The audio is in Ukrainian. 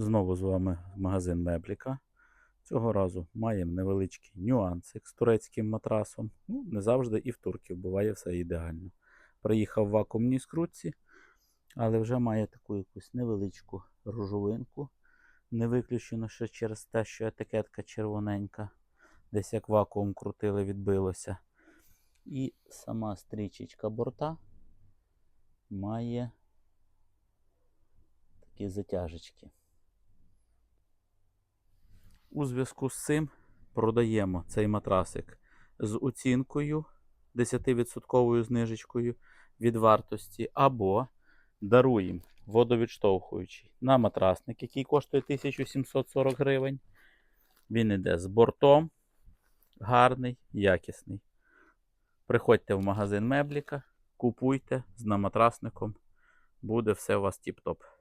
Знову з вами магазин Мебліка. Цього разу маємо невеличкий нюансик з турецьким матрасом. Ну, не завжди і в турків буває все ідеально. Приїхав в вакуумній скрутці, але вже має таку якусь невеличку рожовинку. Не виключено ще через те, що етикетка червоненька. Десь як вакуум крутили, відбилося. І сама стрічечка борта має такі затяжечки. У зв'язку з цим продаємо цей матрасик з оцінкою 10% знижечкою від вартості, або даруємо водовідштовхуючий на матрасник, який коштує 1740 гривень. Він іде з бортом, гарний, якісний. Приходьте в магазин Мебліка, купуйте з наматрасником. Буде все у вас тіп-топ.